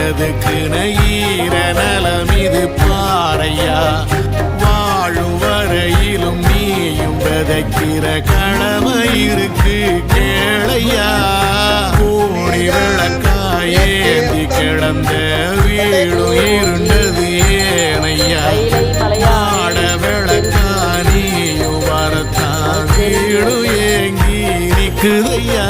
மனதுக்கு நயிர நலம் இது பாறையா. வாழும் வரையிலும் நீயும் விதைக்கிற கடமை இருக்கு கேளையா. கூடி விளக்காயேந்தி கிடந்த வீடு இருண்டது ஏனையா. ஆட விளக்கா நீயும் வரத்தான் வீடு ஏங்கி நிற்குதையா.